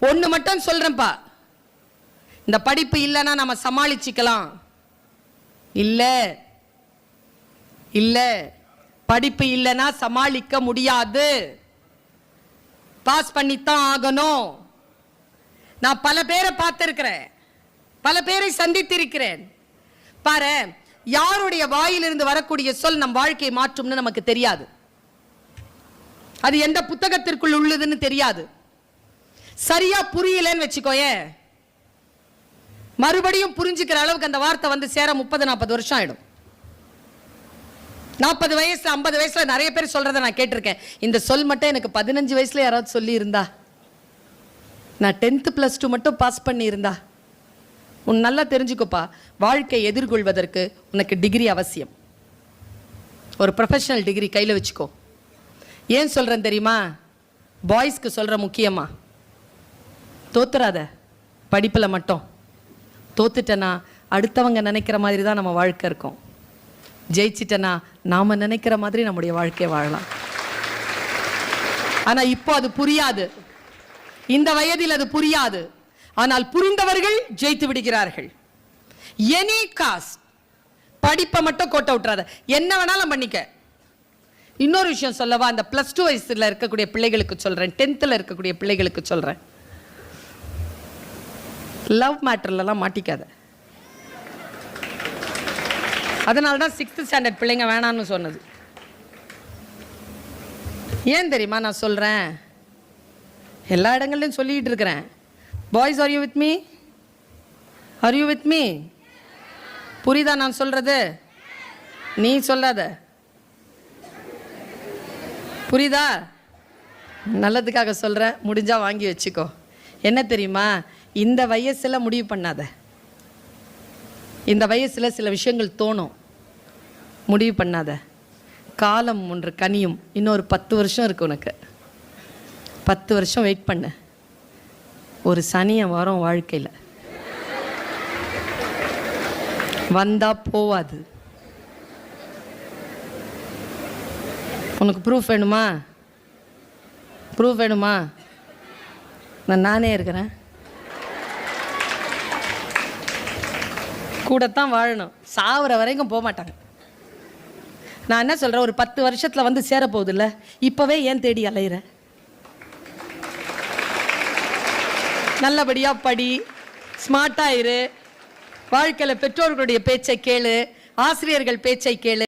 ஒண்ணு மட்டும் சொல்றேன்ப்பா. இந்த படிப்பு இல்லைன்னா நம்ம சமாளிச்சுக்கலாம். இல்ல இல்ல படிப்பு இல்லைன்னா சமாளிக்க முடியாது. பாஸ் பண்ணித்தான் ஆகணும். நான் பல பேரை பார்த்துருக்கிறேன். பல பேரை சந்தித்திருக்கிறேன். பாரு யாருடைய வாயிலிருந்து வரக்கூடிய சொல் நம் வாழ்க்கையை மாற்றும்னு நமக்கு தெரியாது. அது எந்த புத்தகத்திற்குள் உள்ளதுன்னு தெரியாது. சரியா புரியலன்னு வச்சுக்கோயேன் மறுபடியும் புரிஞ்சுக்கிற அளவுக்கு அந்த வார்த்தை வந்து சேர முப்பது நாற்பது வருஷம் ஆயிடும். நாற்பது வயசுல ஐம்பது வயசுல நிறைய பேர் சொல்றதை நான் கேட்டிருக்கேன். இந்த சொல் மட்டும் எனக்கு பதினஞ்சு வயசுல யாராவது சொல்லி இருந்தா நான் டென்த்து ப்ளஸ் டூ மட்டும் பாஸ் பண்ணியிருந்தா? உன் நல்லா தெரிஞ்சுக்கோப்பா. வாழ்க்கை எதிர்கொள்வதற்கு உனக்கு டிகிரி அவசியம். ஒரு ப்ரொஃபஷனல் டிகிரி கையில் வச்சுக்கோ. ஏன் சொல்கிறேன் தெரியுமா? பாய்ஸ்க்கு சொல்கிற முக்கியமா? தோத்துறாத. படிப்பில் மட்டும். தோத்துட்டேன்னா அடுத்தவங்க நினைக்கிற மாதிரி தான் நம்ம வாழ்க்கை இருக்கும். ஜெயிச்சிட்டேன்னா நாம் நினைக்கிற மாதிரி நம்முடைய வாழ்க்கையை வாழலாம். ஆனால் இப்போ அது புரியாது. இந்த வயதில் அது புரியாது. ஆனால் புரிந்தவர்கள் ஜெயித்து விடுகிறார்கள். எனி காஸ்ட் படிப்பை மட்டும் கோட்டை விட்டுறாத. என்ன வேணாலும் பண்ணிக்க. இன்னொரு விஷயம் சொல்லவா? அந்த ப்ளஸ் டூ வயசுல இருக்கக்கூடிய பிள்ளைகளுக்கு சொல்றேன். டென்த்தில் இருக்கக்கூடிய பிள்ளைகளுக்கு சொல்றேன். லவ் மேட்டர்லலாம் மாட்டிக்காத. அதனால தான் சிக்ஸ்த் ஸ்டாண்டர்ட் பிள்ளைங்க வேணான்னு சொன்னது. ஏன் தெரியுமா நான் சொல்கிறேன் எல்லா இடங்கள்லையும் சொல்லிக்கிட்டு இருக்கிறேன். Boys are you with me are you with me புரியுதா நான் சொல்கிறது நீ சொல்லாத. புரியுதா? நல்லதுக்காக சொல்கிறேன் முடிஞ்சால் வாங்கி வச்சுக்கோ. என்ன தெரியுமா? இந்த வயசில் முடிவு பண்ணாத. இந்த வயசில் சில விஷயங்கள் தோணும். முடிவு பண்ணாத. காலம் ஒன்று கனியும். இன்னொரு பத்து வருஷம் இருக்கு உனக்கு. பத்து வருஷம் வெயிட் பண்ண. ஒரு சனியை வரும் வாழ்க்கையில். வந்தா போவாது. உனக்கு ப்ரூஃப் வேணுமா? ப்ரூஃப் வேணுமா? நான் நானே இருக்கிறேன். கூடத்தான் வாழணும். சாவர வரைக்கும் போக மாட்டாங்க. நான் என்ன சொல்கிறேன் ஒரு பத்து வருஷத்தில் வந்து சேர போகுதுல்ல இப்போவே ஏன் தேடி அலையிற? நல்லபடியாக படி ஸ்மார்ட்டாயிரு வாழ்க்கையில் பெற்றோர்களுடைய பேச்சை கேளு ஆசிரியர்கள் பேச்சை கேளு.